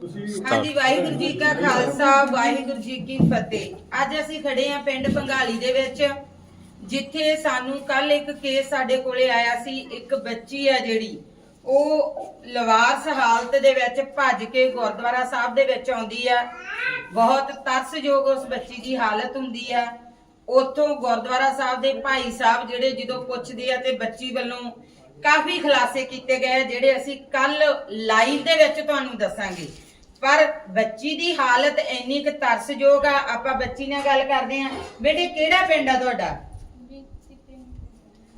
ਤੁਸੀਂ ਹਾਂਜੀ, ਵਾਹਿਗੁਰੂ ਜੀ ਕਾ ਖਾਲਸਾ, ਵਾਹਿਗੁਰੂ ਜੀ ਕੀ ਫਤਿਹ। ਅੱਜ ਅਸੀਂ ਖੜੇ ਆ ਪਿੰਡ ਬੰਗਾਲੀ ਦੇ ਵਿੱਚ, ਜਿੱਥੇ ਸਾਨੂੰ ਕੱਲ ਇੱਕ ਕੇਸ ਸਾਡੇ ਕੋਲੇ ਆਇਆ ਸੀ, ਇੱਕ ਬੱਚੀ ਆ ਜਿਹੜੀ, ਉਹ ਲਵਾਰਸ ਹਾਲਤ ਦੇ ਵਿੱਚ ਭੱਜ ਕੇ ਗੁਰਦੁਆਰਾ ਸਾਹਿਬ ਦੇ ਵਿੱਚ ਆਉਂਦੀ ਆ। ਬਹੁਤ ਤਰਸਯੋਗ ਉਸ ਬੱਚੀ ਦੀ ਹਾਲਤ ਹੁੰਦੀ ਆ। ਉਥੋਂ ਗੁਰਦੁਆਰਾ ਸਾਹਿਬ ਦੇ ਭਾਈ ਸਾਹਿਬ ਜਿਹੜੇ ਜਦੋਂ ਪੁੱਛਦੇ ਆ ਤੇ ਬੱਚੀ ਵੱਲੋਂ ਕਾਫੀ ਖੁਲਾਸੇ ਕੀਤੇ ਗਏ ਜਿਹੜੇ ਅਸੀਂ ਕੱਲ ਲਾਈਵ ਦੇ ਵਿੱਚ ਤੁਹਾਨੂੰ ਦੱਸਾਂਗੇ। ਪਰ ਬੱਚੀ ਦੀ ਹਾਲਤ ਇੰਨੀ ਕੁ ਤਰਸਯੋਗ ਆ, ਆਪਾਂ ਬੱਚੀ ਨਾਲ ਗੱਲ ਕਰਦੇ ਆ ਬੇਟੇ, ਕਿਹੜਾ ਪਿੰਡ ਆ ਤੁਹਾਡਾ?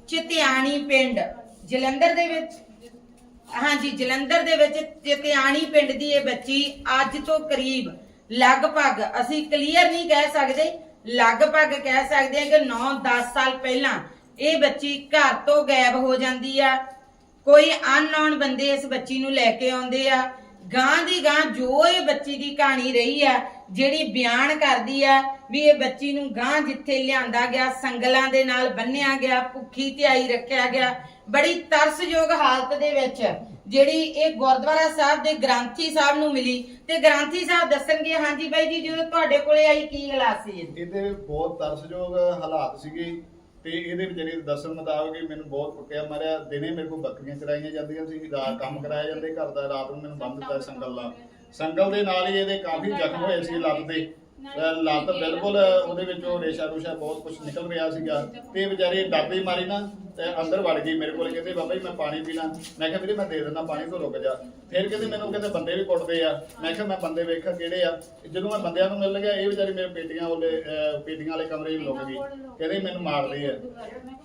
ਚਿਤਿਆਣੀ ਪਿੰਡ। ਜਲੰਧਰ ਦੇ ਵਿੱਚ? ਹਾਂਜੀ, ਜਲੰਧਰ ਦੇ ਵਿੱਚ ਚਿਤਿਆਣੀ ਪਿੰਡ ਦੀ ਇਹ ਬੱਚੀ ਅੱਜ ਤੋਂ ਕਰੀਬ ਲਗਭਗ, ਅਸੀਂ ਕਲੀਅਰ ਨਹੀਂ ਕਹਿ ਸਕਦੇ, ਲਗਭਗ ਕਹਿ ਸਕਦੇ ਹਾਂ ਕਿ 9-10 ਸਾਲ ਪਹਿਲਾਂ ਇਹ ਬੱਚੀ ਘਰ ਤੋਂ ਗਾਇਬ ਹੋ ਜਾਂਦੀ ਆ। ਕੋਈ ਅਨਨੋਨ ਬੰਦੇ ਇਸ ਬੱਚੀ ਨੂੰ ਲੈ ਕੇ ਆਉਂਦੇ ਆ। ਗਾਂ ਦੀ ਗਾਂ ਜੋ ਇਹ ਬੱਚੀ ਦੀ ਕਹਾਣੀ ਰਹੀ ਆ, ਜਿਹੜੀ ਬਿਆਨ ਕਰਦੀ ਆ ਵੀ ਇਹ ਬੱਚੀ ਨੂੰ ਗਾਂ ਜਿੱਥੇ ਲਿਆਂਦਾ ਗਿਆ, ਸੰਗਲਾਂ ਦੇ ਨਾਲ ਬੰਨਿਆ ਗਿਆ, ਭੁੱਖੀ ਧਿਆਈ ਰੱਖਿਆ ਗਿਆ, ਬੜੀ ਤਰਸਯੋਗ ਹਾਲਤ ਦੇ ਵਿੱਚ ਜਿਹੜੀ ਇਹ ਗੁਰਦੁਆਰਾ ਸਾਹਿਬ ਦੇ ਗ੍ਰੰਥੀ ਸਾਹਿਬ ਨੂੰ ਮਿਲੀ। ਤੇ ਗ੍ਰੰਥੀ ਸਾਹਿਬ ਦੱਸਣਗੇ, ਹਾਂਜੀ ਬਾਈ ਜੀ, ਜਦੋਂ ਤੁਹਾਡੇ ਕੋਲੇ ਆਈ ਕੀ ਹਾਲਾਤ ਸੀ? ਇਹਦੇ? ਬਹੁਤ ਤਰਸਯੋਗ ਹਾਲਾਤ ਸੀਗੇ। ਤੇ ਇਹਦੇ ਵਿਚਾਰੇ ਦੱਸਣ ਮੁਤਾਬਕ ਮੈਨੂੰ ਬਹੁਤ ਕੁੱਟਿਆ ਮਾਰਿਆ ਦਿਨੇ ਮੇਰੇ ਕੋਲ ਬੱਕਰੀਆਂ ਚਰਾਈਆਂ ਜਾਂਦੀਆਂ ਸੀ ਰਾਤ ਕੰਮ ਕਰਾਇਆ ਜਾਂਦੇ ਘਰ ਦਾ ਰਾਤ ਨੂੰ ਮੈਨੂੰ ਬੰਦ ਦਿੱਤਾ ਸੰਗਲ ਨਾਲ। ਸੰਗਲ ਦੇ ਨਾਲ ਹੀ ਇਹਦੇ ਕਾਫੀ ਜ਼ਖਮ ਹੋਏ ਸੀ ਲੱਤ ਦੇ। ਲੱਤ ਬਿਲਕੁਲ ਉਹਦੇ ਵਿੱਚੋਂ ਰੇਸ਼ਾ ਰੂਸ਼ਾ ਬਹੁਤ ਕੁਝ ਨਿਕਲ ਰਿਹਾ ਸੀਗਾ। ਤੇ ਵਿਚਾਰੇ ਡਰਦੇ ਮਾਰੀ ਨਾ ਤੇ ਅੰਦਰ ਵੜ ਗਈ ਮੇਰੇ ਕੋਲ ਕਹਿੰਦੇ ਬਾਬਾ ਜੀ ਮੈਂ ਪਾਣੀ ਪੀਣਾ। ਮੈਂ ਕਿਹਾ ਵੀਰੇ ਮੈਂ ਦੇ ਦਿੰਦਾ ਪਾਣੀ ਤੋਂ ਰੁਕ ਜਾ। ਫਿਰ ਕਹਿੰਦੇ ਮੈਨੂੰ ਕਹਿੰਦੇ ਬੰਦੇ ਵੀ ਕੁੱਟਦੇ ਆ। ਮੈਂ ਕਿਹਾ ਮੈਂ ਬੰਦੇ ਵੇਖਾਂ ਕਿਹੜੇ ਆ। ਜਦੋਂ ਮੈਂ ਬੰਦਿਆਂ ਨੂੰ ਮਿਲ ਗਿਆ ਇਹ ਵਿਚਾਰੇ ਮੇਰੇ ਪੇਟੀਆਂ ਵਾਲੇ ਅਹ ਪੇਟੀਆਂ ਵਾਲੇ ਕਮਰੇ 'ਚ ਲੁਕ ਗਈ। ਕਹਿੰਦੇ ਮੈਨੂੰ ਮਾਰਦੇ ਆ।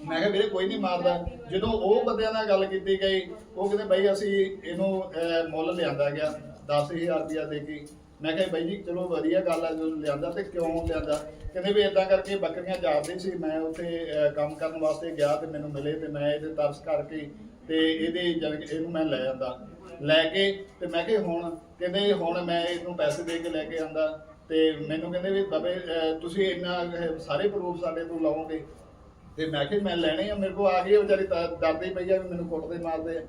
ਮੈਂ ਕਿਹਾ ਵੀਰੇ ਕੋਈ ਨਹੀਂ ਮਾਰਦਾ। ਜਦੋਂ ਉਹ ਬੰਦਿਆਂ ਨਾਲ ਗੱਲ ਕੀਤੀ ਗਈ ਉਹ ਕਹਿੰਦੇ ਬਾਈ ਅਸੀਂ ਇਹਨੂੰ ਅਹ, ਮੁੱਲ ਲਿਆਂਦਾ ਗਿਆ 10000 ਰੁਪਇਆ ਦੇ ਕੇ। ਮੈਂ ਕਿਹਾ ਬਾਈ ਜੀ ਚਲੋ ਵਧੀਆ ਗੱਲ ਆ ਜੋ ਲਿਆਂਦਾ ਤੇ ਕਿਉਂ ਲਿਆਂਦਾ? ਕਹਿੰਦੇ ਵੀ ਇਦਾਂ ਕਰਕੇ ਬੱਕਰੀਆਂ ਚਾਰਦੇ ਸੀ ਮੈਂ ਉੱਥੇ ਅਹ, ਕੰਮ ਕਰਨ ਵਾਸਤੇ ਗਿਆ ਤੇ ਮੈਨੂੰ ਮਿਲੇ ਤੇ ਮੈਂ ਇਹਦੇ ਤਰਸ ਕਰਕੇ ਤੇ ਇਹਦੇ ਜਾਣੀ ਇਹਨੂੰ ਮੈਂ ਲੈ ਜਾਂਦਾ ਲੈ ਕੇ ਤੇ ਮੈਂ ਕਿਹਾ ਹੁਣ ਕਹਿੰਦੇ ਹੁਣ ਮੈਂ ਇਹਨੂੰ ਪੈਸੇ ਦੇ ਕੇ ਲੈ ਕੇ ਆਂਦਾ ਤੇ ਮੈਨੂੰ ਕਹਿੰਦੇ ਵੀ ਬਾਬੇ ਅਹ, ਤੁਸੀਂ ਇੰਨਾ ਅਹ, ਸਾਰੇ ਪ੍ਰੂਫ ਸਾਡੇ ਤੋਂ ਲਾਓਗੇ। ਤੇ ਮੈਂ ਕਿਹਾ ਮੈਂ ਲੈਣੇ ਆ ਮੇਰੇ ਕੋਲ ਆ ਗਈ ਵਿਚਾਰੀ ਤਾਂ ਡਰਦੀ ਪਈ ਆ ਵੀ ਮੈਨੂੰ ਕੁੱਟਦੇ ਮਾਰਦੇ ਆ।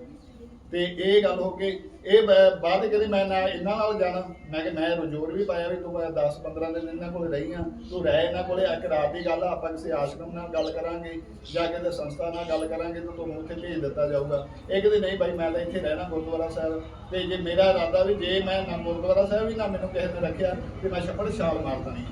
ਤੇ ਇਹ ਗੱਲ ਹੋ ਕੇ ਇਹ ਬ- ਬਾਅਦ ਚ ਕਹਿੰਦੀ ਮੈਂ ਨਾ ਇਹਨਾਂ ਨਾਲ ਜਾਣਾ। ਮੈਂ ਕਿ ਮੈਂ ਰਜੋਰ ਵੀ ਪਾਇਆ ਵੀ, ਤੂੰ 10 15 ਦਿਨ ਇਹਨਾਂ ਕੋਲ ਰਹੀ ਆ। ਤੂੰ ਰਹਿ ਇਹਨਾਂ ਕੋਲੇ ਇੱਕ ਰਾਤ ਦੀ ਗੱਲ ਆ, ਆਪਾਂ ਕਿਸੇ ਆਸ਼ਰਮ ਨਾਲ ਗੱਲ ਕਰਾਂਗੇ ਜਾਂ ਕਿਸੇ ਸੰਸਥਾ ਨਾਲ ਗੱਲ ਕਰਾਂਗੇ ਤਾਂ ਤੁਹਾਨੂੰ ਉੱਥੇ ਭੇਜ ਦਿੱਤਾ ਜਾਊਗਾ। ਇਹ ਕਹਿੰਦੀ, ਨਹੀਂ ਬਾਈ, ਮੈਂ ਤਾਂ ਇੱਥੇ ਰਹਿਣਾ ਗੁਰਦੁਆਰਾ ਸਾਹਿਬ। ਤੇ ਜੇ ਮੇਰਾ ਇਰਾਦਾ ਵੀ ਜੇ ਮੈਂ ਨਾ ਗੁਰਦੁਆਰਾ ਸਾਹਿਬ ਵੀ ਨਾ ਮੈਨੂੰ ਕਿਸੇ ਨੇ ਰੱਖਿਆ, ਤੇ ਮੈਂ ਛੱਪੜ ਛਾਲ ਮਾਰ ਦੇਣੀ।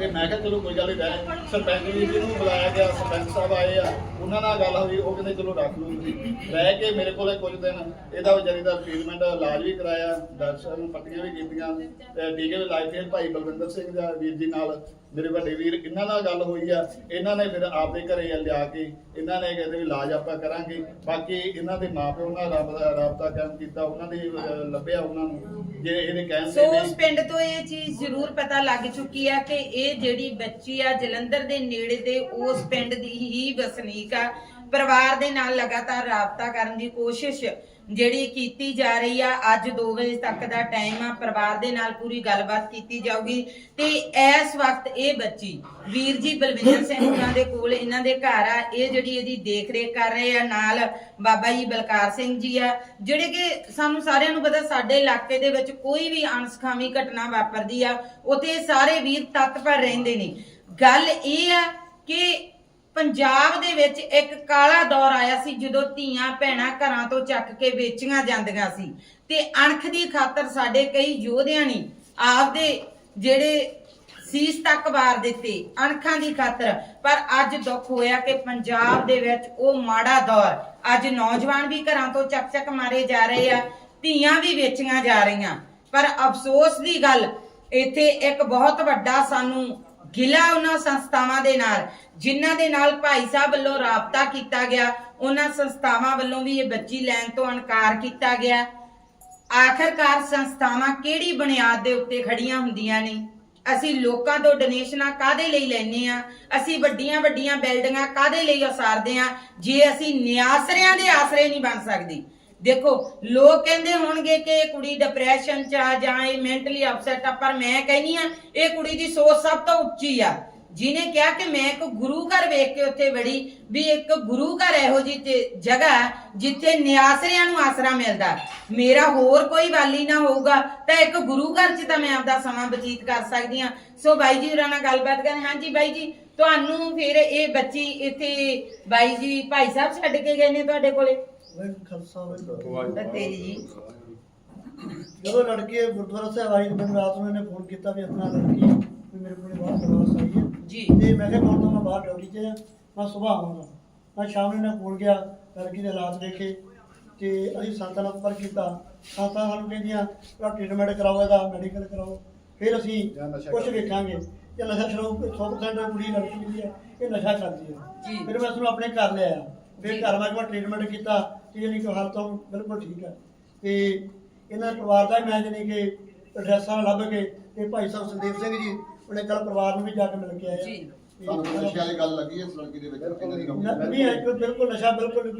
ਤੇ ਮੈਂ ਕਿਹਾ ਚਲੋ ਕੋਈ ਗੱਲ ਨਹੀਂ ਰਹਿ ਸਰਪੰਚ ਜੀ ਜੀ ਬੁਲਾਇਆ ਗਿਆ, ਸਰਪੰਚ ਸਾਹਿਬ ਆਏ ਆ। ਉਹਨਾਂ ਨਾਲ ਗੱਲ ਹੋਈ, ਉਹ ਕਹਿੰਦੇ ਚਲੋ ਰੱਖ ਲਓ ਤੁਸੀਂ ਰਹਿ ਕੇ ਮੇਰੇ ਕੋਲੇ ਕੁਝ ਦਿਨ, ਇਹਦਾ ਵਿਚਾਰੀ ਦਾ ਟ੍ਰੀਟਮੈਂਟ ਇਲਾਜ ਵੀ ਕਰਾਇਆ ਦਰਸ਼ਨ ਪੱਟੀਆਂ ਵੀ ਕੀਤੀਆਂ, ਤੇ ਟੀਕੇ ਵੀ ਲਾਏ ਫਿਰ ਭਾਈ ਬਲਵਿੰਦਰ ਸਿੰਘ ਦਾ, ਵੀਰ ਜੀ ਨਾਲ ਮੇਰੇ ਵੱਡੇ ਵੀਰ ਇਹਨਾਂ ਨਾਲ ਗੱਲ ਹੋਈ ਆ। ਇਹਨਾਂ ਨੇ ਫਿਰ ਆਪਦੇ ਘਰੇ ਲਿਆ ਕੇ, ਇਹਨਾਂ ਨੇ ਕਹਿੰਦੇ ਵੀ ਇਲਾਜ ਆਪਾਂ ਕਰਾਂਗੇ। ਬਾਕੀ ਇਹਨਾਂ ਦੇ ਮਾਪਿਓ ਨਾਲ ਰਾਬਤਾ ਰਾਬਤਾ ਕਾਇਮ ਕੀਤਾ, ਉਹਨਾਂ ਦੇ ਲੱਭਿਆ ਉਹਨਾਂ ਨੂੰ। ਜੇ ਇਹਦੇ ਕਹਿਣ ਸੋ ਤੇ ਉਸ ਪਿੰਡ ਤੋਂ ਇਹ ਚੀਜ਼ ਜ਼ਰੂਰ ਪਤਾ ਲੱਗ ਚੁੱਕੀ ਆ ਕਿ ਇਹ ਜਿਹੜੀ ਬੱਚੀ ਆ ਜਲੰਧਰ ਦੇ ਨੇੜੇ ਦੇ ਉਸ ਪਿੰਡ ਦੀ ਹੀ ਵਸਨੀਕ ਆ। ਪਰਿਵਾਰ ਦੇ ਨਾਲ ਲਗਾਤਾਰ ਰਾਬਤਾ ਕਰਨ ਦੀ ਕੋਸ਼ਿਸ਼ ਜਿਹੜੀ ਕੀਤੀ ਜਾ ਰਹੀ ਆ, ਅੱਜ 2 ਵਜੇ ਤੱਕ ਦਾ ਟਾਈਮ ਆ, ਪਰਿਵਾਰ ਦੇ ਨਾਲ ਪੂਰੀ ਗੱਲਬਾਤ ਕੀਤੀ ਜਾਊਗੀ। ਤੇ ਇਸ ਵਕਤ ਇਹ ਬੱਚੀ, ਵੀਰ ਜੀ ਬਲਵਿੰਦਰ ਸਿੰਘ ਹੋਰਾਂ ਦੇ ਕੋਲ ਇਹਨਾਂ ਦੇ ਘਰ ਆ, ਇਹ ਜਿਹੜੀ ਇਹਦੀ ਦੇਖ ਰੇਖ ਕਰ ਰਹੇ ਆ, ਨਾਲ ਬਾਬਾ ਜੀ ਬਲਕਾਰ ਸਿੰਘ ਜੀ ਆ, ਜਿਹੜੇ ਕਿ ਸਾਨੂੰ ਸਾਰਿਆਂ ਨੂੰ ਪਤਾ ਸਾਡੇ ਇਲਾਕੇ ਦੇ ਵਿੱਚ ਕੋਈ ਵੀ ਅਣਸਖਾਵੀ ਘਟਨਾ ਵਾਪਰਦੀ ਆ, ਉਥੇ ਸਾਰੇ ਵੀਰ ਤਤਪਰ ਰਹਿੰਦੇ ਨੇ। ਗੱਲ ਇਹ ਆ ਕਿ ਪੰਜਾਬ ਦੇ ਵਿੱਚ ਇੱਕ ਕਾਲਾ ਦੌਰ ਆਇਆ ਸੀ ਜਦੋਂ ਧੀਆਂ ਭੈਣਾਂ ਘਰਾਂ ਤੋਂ ਚੱਕ ਕੇ ਵੇਚੀਆਂ ਜਾਂਦੀਆਂ ਸੀ। ਤੇ ਅਣਖ ਦੀ ਖਾਤਰ ਸਾਡੇ ਕਈ ਯੋਧਿਆਂ ਨੇ ਆਪਦੇ ਜਿਹੜੇ ਸੀਸ ਤੱਕ ਵਾਰ ਦਿੱਤੇ ਅਣਖਾਂ ਦੀ ਖਾਤਰ। ਪਰ ਅੱਜ ਦੁੱਖ ਹੋਇਆ ਕਿ ਪੰਜਾਬ ਦੇ ਵਿੱਚ ਉਹ ਮਾੜਾ ਦੌਰ। ਅੱਜ ਨੌਜਵਾਨ ਵੀ ਘਰਾਂ ਤੋਂ ਚੱਕ ਚੱਕ ਮਾਰੇ ਜਾ ਰਹੇ ਆ, ਧੀਆਂ ਵੀ ਵੇਚੀਆਂ ਜਾ ਰਹੀਆਂ। ਪਰ ਅਫਸੋਸ ਦੀ ਗੱਲ, ਇੱਥੇ ਇੱਕ ਬਹੁਤ ਵੱਡਾ ਸਾਨੂੰ ਗਿਲਾ ਉਹਨਾਂ ਸੰਸਥਾਵਾਂ ਦੇ ਨਾਲ, ਜਿਨ੍ਹਾਂ ਦੇ ਨਾਲ ਭਾਈ ਸਾਹਿਬ ਵੱਲੋਂ ਰਾਬਤਾ ਕੀਤਾ ਗਿਆ, ਉਹਨਾਂ ਸੰਸਥਾਵਾਂ ਵੱਲੋਂ ਵੀ ਇਹ ਬੱਚੀ ਲੈਣ ਤੋਂ ਇਨਕਾਰ ਕੀਤਾ ਗਿਆ। ਆਖਰਕਾਰ ਸੰਸਥਾਵਾਂ ਕਿਹੜੀ ਬੁਨਿਆਦ ਦੇ ਉੱਤੇ ਖੜੀਆਂ ਹੁੰਦੀਆਂ ਨੇ? ਅਸੀਂ ਲੋਕਾਂ ਤੋਂ ਡੋਨੇਸ਼ਨਾਂ ਕਾਦੇ ਲਈ ਲੈਨੇ ਆ ਅਸੀਂ ਵੱਡੀਆਂ ਵੱਡੀਆਂ ਬਿਲਡਿੰਗਾਂ ਕਾਦੇ ਲਈ ਉਸਾਰਦੇ ਆ ਜੇ ਅਸੀਂ ਨਿਆਸਰਿਆਂ ਦੇ ਆਸਰੇ ਨਹੀਂ ਬਣ ਸਕਦੇ ਦੇਖੋ, ਲੋਕ ਕਹਿੰਦੇ ਹੋਣਗੇ ਕਿ ਇਹ ਕੁੜੀ ਡਿਪਰੈਸ਼ਨ ਚ ਆ ਜਾਂ ਇਹ ਮੈਂਟਲੀ ਅਪਸੈਟ ਆ, ਪਰ ਮੈਂ ਕਹਿੰਨੀ ਆ ਇਹ ਕੁੜੀ ਦੀ ਸੋਚ ਸਭ ਤੋਂ ਉੱਚੀ ਆ। ਜਿਨੇ ਕਿਹਾ ਕਿ ਮੈਂ ਇੱਕ ਗੁਰੂ ਘਰ ਵੇਖ ਕੇ ਉੱਥੇ ਵੜੀ, ਵੀ ਇੱਕ ਗੁਰੂ ਘਰ ਇਹੋ ਜੀ ਜਗ੍ਹਾ ਜਿੱਥੇ ਨਿਆਸਰਿਆਂ ਨੂੰ ਆਸਰਾ ਮਿਲਦਾ ਮੇਰਾ ਹੋਰ ਕੋਈ ਵਾਲੀ ਨਾ ਹੋਊਗਾ, ਤਾਂ ਇੱਕ ਗੁਰੂ ਘਰ 'ਚ ਤਾਂ ਮੈਂ ਆਪਦਾ ਸਮਾਂ ਬਤੀਤ ਕਰ ਸਕਦੀ ਹਾਂ। ਸੋ ਬਾਈ ਜੀ ਹੋਰਾਂ ਨਾਲ ਗੱਲਬਾਤ ਕਰਨ ਹਾਂਜੀ ਬਾਈ ਜੀ, ਤੁਹਾਨੂੰ ਫਿਰ ਇਹ ਬੱਚੀ ਇੱਥੇ ਬਾਈ ਜੀ ਭਾਈ ਸਾਹਿਬ ਛੱਡ ਕੇ ਗਏ ਨੇ ਤੁਹਾਡੇ ਕੋਲੇ? ਵਾਹਿਗੁਰੂ। ਖਾਲਸਾ ਵਾਹਿਗੁਰੂ ਤਾਂ ਤੇਰੀ ਜੀ। ਜਦੋਂ ਲੜਕੀ ਗੁਰਦੁਆਰਾ ਸਾਹਿਬ ਆਈ ਮੈਨੂੰ ਰਾਤ ਨੂੰ ਇਹਨੇ ਫੋਨ ਕੀਤਾ ਵੀ ਆਪਣਾ ਲੜਕੀ ਵੀ ਮੇਰੇ ਕੋਲ ਬਾਹਰ ਪ੍ਰਵਾਸ ਆਈ ਹੈ। ਜੀ। ਤੇ ਮੈਂ ਕਿਹਾ ਕੌਣ ਤਾਂ ਮੈਂ ਬਾਹਰ ਡਿਊਟੀ 'ਚ ਆ। ਮੈਂ ਸਵੇਰ ਆਵਾਂਗਾ ਮੈਂ ਸ਼ਾਮ ਨੂੰ ਇਹਨਾਂ ਕੋਲ ਗਿਆ ਲੜਕੀ ਦੇ ਹਾਲਾਤ ਦੇਖੇ। ਤੇ ਅਸੀਂ ਸੰਤਾਂ ਨਾਲ ਪਰ ਕੀਤਾ। ਸੰਤਾਂ ਸਾਨੂੰ ਕਹਿੰਦੀਆਂ ਤੁਹਾਡਾ ਟ੍ਰੀਟਮੈਂਟ ਕਰਾਓ ਇਹਦਾ ਮੈਡੀਕਲ ਕਰਾਓ। ਫਿਰ ਅਸੀਂ ਕੁਝ। ਵੇਖਾਂਗੇ। ਕਿ ਨਸ਼ਾ ਸ਼ੁਰੂ 100% ਕੁੜੀ ਲੜਕੀ ਜਿਹੜੀ ਹੈ। ਇਹ ਨਸ਼ਾ ਕਰਦੀ ਹੈ। ਜੀ। ਫਿਰ ਮੈਂ ਉਸਨੂੰ ਆਪਣੇ ਘਰ ਲਿਆਇਆ ਜੀ। ਫਿਰ ਘਰ ਮੈਂ ਟ੍ਰੀਟਮੈਂਟ ਕੀਤਾ ਤੇ ਯਾਨੀ ਕਿ ਹੁਣ ਬਿਲਕੁਲ ਠੀਕ ਹੈ। ਤੇ ਇਹਨਾਂ ਪਰਿਵਾਰ ਦਾ ਮੈਂ ਜਾਣੀ ਕਿ ਐਡਰੈਸਾਂ ਲੱਭ ਕੇ ਤੇ ਭਾਈ ਸਾਹਿਬ ਸੰਦੀਪ ਸਿੰਘ ਜੀ ਉਹਨੇ ਕੱਲ ਪਰਿਵਾਰ ਨੂੰ ਵੀ ਜਾ ਕੇ ਮਿਲ ਕੇ ਆਏ ਆ। ਜੀ। ਤੇ ਤੁਹਾਨੂੰ ਨਸ਼ੇ ਵਾਲੀ ਗੱਲ ਲੱਗੀ ਇਸ ਲੜਕੀ ਦੇ ਵਿੱਚ ਇਹਨਾਂ ਦੀ ਨ- ਨਹੀਂ ਹੈ ਬਿਲਕੁਲ ਨਸ਼ਾ ਬਿਲਕੁਲ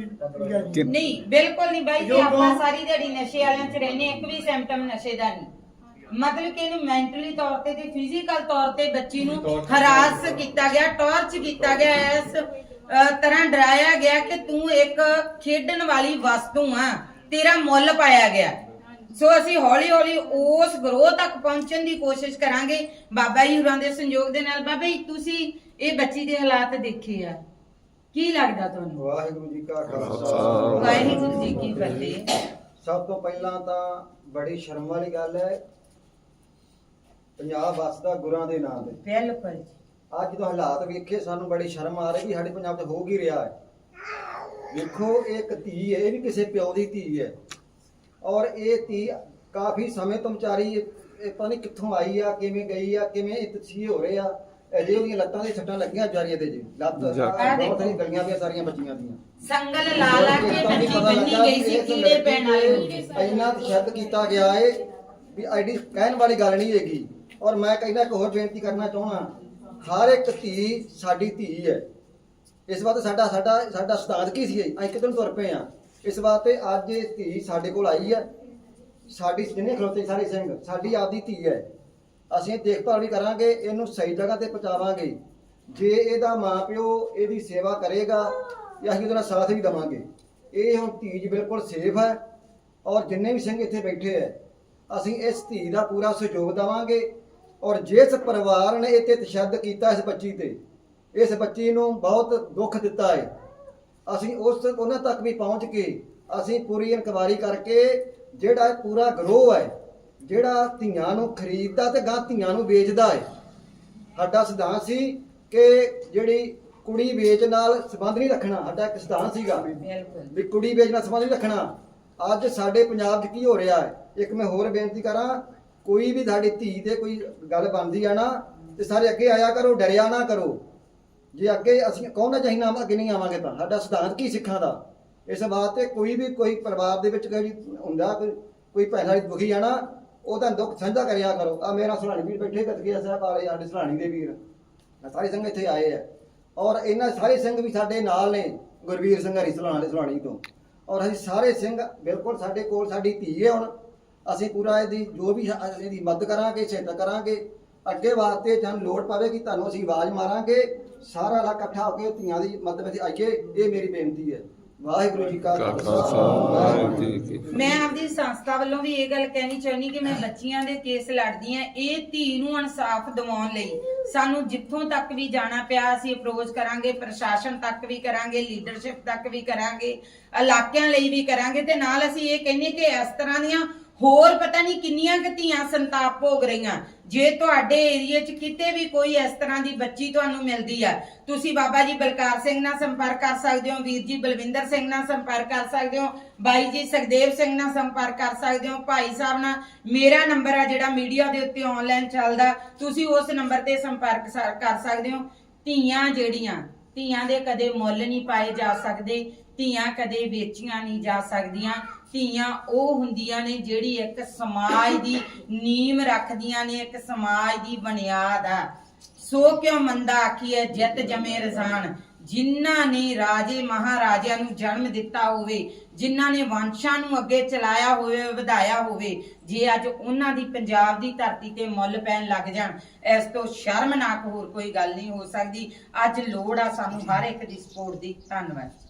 ਨਹੀਂ ਬਿਲਕੁਲ ਨਹੀਂ ਬਾਈ ਜੀ ਜੋ- ਆਪਾਂ ਸਾਰੀ ਦਿਹਾੜੀ ਨਸ਼ੇ ਵਾਲਿਆਂ 'ਚ ਰਹਿੰਦੇ ਇੱਕ ਵੀ ਸਿੰਪਟਮ ਨਸ਼ੇ ਦਾ ਨਹੀਂ। ਮਤਲਬ ਕਿ ਇਹਨੂੰ ਮੈਂਟਲੀ ਤੌਰ ਤੇ ਤੇ ਫਿਜ਼ੀਕਲ ਤੌਰ ਤੇ ਬੱਚੀ ਨੂੰ ਹਰਾਸ ਕੀਤਾ ਗਿਆ ਟੌਰਚ ਕੀਤਾ ਗਿਆ ਇਸ ਅ, ਤਰ੍ਹਾਂ ਡਰਾਇਆ ਗਿਆ ਕਿ ਤੂੰ ਇੱਕ ਖੇਡਣ ਵਾਲੀ ਵਸਤੂ ਆ ਤੇਰਾ ਮੁੱਲ ਪਾਇਆ ਗਿਆ। ਸੋ ਅਸੀਂ ਹੌਲੀ ਹੌਲੀ ਉਸ ਗਰੋਹ ਤੱਕ ਪਹੁੰਚਣ ਦੀ ਕੋਸ਼ਿਸ਼ ਕਰਾਂਗੇ। ਬਾਬਾ ਜੀ ਹੋਰਾਂ ਦੇ ਸੰਯੋਗ ਦੇ ਨਾਲ। ਬਾਬਾ ਜੀ ਤੁਸੀਂ ਇਹ ਬੱਚੀ ਦੇ ਹਾਲਾਤ ਦੇਖੇ ਆ। ਕੀ ਲੱਗਦਾ ਤੁਹਾਨੂੰ? ਵਾਹਿਗੁਰੂ ਜੀ ਕਾ ਖਾਲਸਾ। ਖਾਲਸਾ ਵਾਹਿਗੁਰੂ ਜੀ ਕੀ ਫਤਿਹ। ਸਭ ਤੋਂ ਪਹਿਲਾਂ ਤਾਂ ਬੜੀ ਸ਼ਰਮ ਵਾਲੀ ਗੱਲ ਹੈ। ਪੰਜਾਬ ਵਸਦਾ ਗੁਰਾਂ ਦੇ ਨਾਂ ਤੇ। ਬਿਲਕੁਲ ਜੀ। ਅੱਜ ਜਦੋਂ ਹਾਲਾਤ ਵੇਖੇ ਸਾਨੂੰ ਬੜੀ ਸ਼ਰਮ ਆ ਰਹੀ ਵੀ ਸਾਡੇ ਪੰਜਾਬ 'ਚ ਹੋ ਕੀ ਰਿਹਾ ਹੈ। ਵੇਖੋ ਇਹ ਇੱਕ ਧੀ ਹੈ ਇਹ ਵੀ ਕਿਸੇ ਪਿਓ ਦੀ ਧੀ ਹੈ। ਔਰ ਇਹ ਧੀ ਕਾਫੀ ਸਮੇਂ ਤੋਂ ਵਿਚਾਰੀ ਇਹ ਪਤਾ ਨਹੀਂ ਕਿੱਥੋਂ ਆਈ ਆ ਕਿਵੇਂ ਗਈ ਆ ਕਿਵੇਂ ਇਹ ਤਸੀ ਹੋ ਰਹੇ ਆ। ਅਜੇ ਉਹਦੀਆਂ ਲੱਤਾਂ ਦੇ ਸੱਟਾਂ ਲੱਗੀਆਂ ਜਾਰੀਆਂ ਤੇ ਜੀ। ਲੱਤ ਬਹੁਤ ਸਾਰੀਆਂ ਗਲੀਆਂ ਵੀ ਸਾਰੀਆਂ ਬੱਚੀਆਂ ਦੀਆਂ। ਸੰਗਲ ਲਾ ਲਾ ਕੇ ਬੱਚੀ ਬੰਨੀ ਗਈ ਸੀ ਕੀੜੇ ਪੈਣ ਵਾਲੇ ਇੰਨਾ ਤਸ਼ੱਦਦ ਕੀਤਾ ਗਿਆ ਏ ਵੀ ਆਈਡੀ ਕਹਿਣ ਵਾਲੀ ਗੱਲ ਨਹੀਂ ਹੈਗੀ। ਔਰ ਮੈਂ ਕਹਿੰਦਾ ਇੱਕ ਹੋਰ ਬੇਨਤੀ ਕਰਨਾ ਚਾਹਣਾ ਹਰ ਇੱਕ ਧੀ ਸਾਡੀ ਧੀ ਹੈ। ਇਸ ਵਾਸਤੇ ਸਾਡਾ ਸਾਡਾ ਸਾਡਾ ਉਸਤਾਦ ਕੀ ਸੀ? ਅਸੀਂ ਕਿਤੇ ਨੂੰ ਤੁਰ ਪਏ ਆ ਇਸ ਵਾਸਤੇ ਅੱਜ ਇਹ ਧੀ ਸਾਡੇ ਕੋਲ ਆਈ ਹੈ। ਸਾਡੀ ਜਿੰਨੇ ਖਲੋਤੇ ਸਾਰੇ ਸਿੰਘ, ਸਾਡੀ ਆਪਦੀ ਧੀ ਹੈ। ਅਸੀਂ ਦੇਖਭਾਲ ਵੀ ਕਰਾਂਗੇ, ਇਹਨੂੰ ਸਹੀ ਜਗ੍ਹਾ ਤੇ ਪਹੁੰਚਾਵਾਂਗੇ। ਜੇ ਇਹਦਾ ਮਾਪਿਓ ਇਹਦੀ ਸੇਵਾ ਕਰੇਗਾ ਜਾਂ ਅਸੀਂ ਉਹਦਾ ਨਾਲ ਸਾਥ ਵੀ ਦੇਵਾਂਗੇ। ਇਹ ਹੁਣ ਧੀ ਜੀ ਬਿਲਕੁਲ ਸੇਫ ਹੈ। ਔਰ ਜਿੰਨੇ ਵੀ ਸਿੰਘ ਇੱਥੇ ਬੈਠੇ ਹੈ, ਅਸੀਂ ਇਸ ਧੀ ਦਾ ਪੂਰਾ ਸਹਿਯੋਗ ਦੇਵਾਂਗੇ। ਔਰ ਜਿਸ ਪਰਿਵਾਰ ਨੇ ਇੱਥੇ ਤਸ਼ੱਦਦ ਕੀਤਾ ਇਸ ਬੱਚੀ ਤੇ ਇਸ ਬੱਚੀ ਨੂੰ ਬਹੁਤ ਦੁੱਖ ਦਿੱਤਾ ਹੈ। ਅਸੀਂ ਉਸ ਉਹਨਾਂ ਤੱਕ ਵੀ ਪਹੁੰਚ ਕੇ ਅਸੀਂ ਪੂਰੀ ਇਨਕੁਆਰੀ ਕਰਕੇ ਜਿਹੜਾ ਇਹ ਪੂਰਾ ਗਰੋਹ ਹੈ ਜਿਹੜਾ ਧੀਆਂ ਨੂੰ ਖਰੀਦਦਾ ਤੇ ਗਾਂ ਧੀਆਂ ਨੂੰ ਵੇਚਦਾ ਹੈ। ਸਾਡਾ ਸਿਧਾਂਤ ਸੀ ਕਿ ਜਿਹੜੀ ਕੁੜੀ ਵੇਚ ਨਾਲ ਸੰਬੰਧ ਨਹੀਂ ਰੱਖਣਾ ਸਾਡਾ ਇੱਕ ਸਿਧਾਂਤ ਸੀਗਾ ਵੀ ਕੁੜੀ ਵੇਚਣਾ ਸੰਬੰਧ ਨਹੀਂ ਰੱਖਣਾ। ਅੱਜ ਸਾਡੇ ਪੰਜਾਬ 'ਚ ਕੀ ਹੋ ਰਿਹਾ ਹੈ? ਇੱਕ ਮੈਂ ਹੋਰ ਬੇਨਤੀ ਕਰਾਂ ਕੋਈ ਵੀ ਸਾਡੀ ਧੀ ਤੇ ਕੋਈ ਗੱਲ ਬਣਦੀ ਆ ਨਾ, ਤੇ ਸਾਰੇ ਅੱਗੇ ਆਇਆ ਕਰੋ, ਡਰਿਆ ਨਾ ਕਰੋ। ਜੇ ਅੱਗੇ ਅਸੀਂ ਕੌਣ ਨਾ ਚਾਹੀਦਾ ਅੱਗੇ ਨਹੀਂ ਆਵਾਂਗੇ ਤਾਂ? ਸਾਡਾ ਸਿਧਾਂਤ ਕੀ ਸਿੱਖਾਂ ਦਾ? ਇਸ ਵਾਸਤੇ ਕੋਈ ਵੀ ਕੋਈ ਪਰਿਵਾਰ ਦੇ ਵਿੱਚ ਕੋਈ ਹੁੰਦਾ, ਕੋਈ ਕੋਈ ਭੈਣ ਵਾਲੀ ਦੁਖੀ ਆ ਨਾ ਉਹਦਾ ਦੁੱਖ ਸਾਂਝਾ ਕਰਿਆ ਕਰੋ। ਆ ਮੇਰਾ ਸੁਹਾਣੀ ਵੀਰ ਬੈਠੇ ਕਤਕੀਆ ਸਾਹਿਬ ਵਾਲੇ ਸਾਡੇ ਸੁਹਾਣੀ ਦੇ ਵੀਰ। ਸਾਰੇ ਸਿੰਘ ਇੱਥੇ ਆਏ ਆ। ਔਰ ਇਹਨਾਂ ਸਾਰੇ ਸਿੰਘ ਵੀ ਸਾਡੇ ਨਾਲ ਨੇ, ਗੁਰਵੀਰ ਸਿੰਘ ਹਰੀ ਸਲਾਣਾ ਦੇ ਸੁਹਾਣੀ ਤੋਂ। ਔਰ ਅਸੀਂ ਸਾਰੇ ਸਿੰਘ ਬਿਲਕੁਲ ਸਾਡੇ ਕੋਲ ਸਾਡੀ ਧੀ ਹੈ ਹੁਣ। ਅਸੀਂ ਪੂਰਾ ਇਹਦੀ ਜੋ ਵੀ ਇਹਦੀ ਮਦਦ ਕਰਾਂਗੇ ਸਹਾਇਤਾ ਕਰਾਂਗੇ ਅੱਗੇ ਵਾਸਤੇ ਜਨ ਲੋੜ ਪਵੇ ਕਿ ਤੁਹਾਨੂੰ ਅਸੀਂ ਆਵਾਜ਼ ਮਾਰਾਂਗੇ ਸਾਰਾ ਇਲਾਕਾ ਇਕੱਠਾ ਹੋ ਕੇ ਧੀਆਂ ਦੀ ਮਦਦ ਵਿੱਚ ਆਈਏ ਇਹ ਮੇਰੀ ਬੇਨਤੀ ਹੈ। ਵਾਹਿਗੁਰੂ ਜੀ ਕਾ ਖਾਲਸਾ। ਵਾਹਿਗੁਰੂ ਜੀ ਕੀ ਮੈਂ ਆਪਦੀ ਸੰਸਥਾ ਵੱਲੋਂ ਵੀ ਇਹ ਗੱਲ ਕਹਿਣੀ ਚਾਹੁੰਦੀ ਕਿ ਮੈਂ ਬੱਚੀਆਂ ਦੇ ਕੇਸ ਲੜਦੀ ਆ ਇਹ ਧੀ ਨੂੰ ਇਨਸਾਫ ਦਿਵਾਉਣ ਲਈ। ਸਾਨੂੰ ਜਿੱਥੋਂ ਤੱਕ ਵੀ ਜਾਣਾ ਪਿਆ ਅਸੀਂ ਅਪਰੋਚ ਕਰਾਂਗੇ ਪ੍ਰਸ਼ਾਸਨ ਤੱਕ ਵੀ ਕਰਾਂਗੇ ਲੀਡਰਸ਼ਿਪ ਤੱਕ ਵੀ ਕਰਾਂਗੇ ਇਲਾਕਿਆਂ ਲਈ ਵੀ ਕਰਾਂਗੇ ਤੇ ਨਾਲ ਅਸੀਂ ਇਹ ਕਹਿੰਦੇ ਕਿ ਇਸ ਤਰ੍ਹਾਂ ਦੀਆਂ ਹੋਰ ਪਤਾ ਨਹੀਂ ਕਿੰਨੀਆਂ ਧੀਆਂ ਸੰਤਾਪ ਭੋਗ ਰਹੀਆਂ। ਜੇ ਤੁਹਾਡੇ ਏਰੀਏ 'ਚ ਕਿਤੇ ਵੀ ਕੋਈ ਇਸ ਤਰ੍ਹਾਂ ਦੀ ਬੱਚੀ ਤੁਹਾਨੂੰ ਮਿਲਦੀ ਆ, ਤੁਸੀਂ ਬਾਬਾ ਜੀ ਬਲਕਾਰ ਸਿੰਘ ਨਾਲ ਸੰਪਰਕ ਕਰ ਸਕਦੇ ਹੋ, ਵੀਰ ਜੀ ਬਲਵਿੰਦਰ ਸਿੰਘ ਨਾਲ ਸੰਪਰਕ ਕਰ ਸਕਦੇ ਹੋ, ਬਾਈ ਜੀ ਸੁਖਦੇਵ ਸਿੰਘ ਨਾਲ ਸੰਪਰਕ ਕਰ ਸਕਦੇ ਹੋ, ਭਾਈ ਸਾਹਿਬ ਨਾਲ। ਮੇਰਾ ਨੰਬਰ ਆ ਜਿਹੜਾ ਮੀਡੀਆ ਦੇ ਉੱਤੇ ਆਨਲਾਈਨ ਚੱਲਦਾ, ਤੁਸੀਂ ਉਸ ਨੰਬਰ ਤੇ ਸੰਪਰਕ ਕਰ ਸਕਦੇ ਹੋ। ਧੀਆਂ ਜਿਹੜੀਆਂ, ਧੀਆਂ ਦੇ ਕਦੇ ਮੁੱਲ ਨਹੀਂ ਪਾਏ ਜਾ ਸਕਦੇ, ਧੀਆਂ ਕਦੇ ਵੇਚੀਆਂ ਨਹੀਂ ਜਾ ਸਕਦੀਆਂ। ਧੀਆਂ ਉਹ ਹੁੰਦੀਆਂ ਨੇ ਜਿਹੜੀ ਇੱਕ ਸਮਾਜ ਦੀ ਨੀਮ ਰੱਖਦੀਆਂ ਨੇ, ਇੱਕ ਸਮਾਜ ਦੀ ਬੁਨਿਆਦ ਆ। ਸੋ ਕਿਉ ਮੰਦਾ ਆਖੀਏ ਜਿਤ ਜਮੇ ਰਜ਼ਾਨ। ਜਿਨ੍ਹਾਂ ਨੇ ਰਾਜੇ ਮਹਾਰਾਜਿਆਂ ਨੂੰ ਜਨਮ ਦਿੱਤਾ ਹੋਵੇ, ਜਿਨ੍ਹਾਂ ਨੇ ਵੰਸ਼ਾਂ ਨੂੰ ਅੱਗੇ ਚਲਾਇਆ ਹੋਵੇ, ਵਧਾਇਆ ਹੋਵੇ, ਜੇ ਅੱਜ ਉਹਨਾਂ ਦੀ ਪੰਜਾਬ ਦੀ ਧਰਤੀ ਤੇ ਮੁੱਲ ਪੈਣ ਲੱਗ ਜਾਣ, ਇਸ ਤੋਂ ਸ਼ਰਮਨਾਕ ਹੋਰ ਕੋਈ ਗੱਲ ਨਹੀਂ ਹੋ ਸਕਦੀ। ਅੱਜ ਲੋੜ ਆ ਸਾਨੂੰ ਹਰ ਇੱਕ ਦੀ ਸਪੋਰਟ ਦੀ। ਧੰਨਵਾਦ।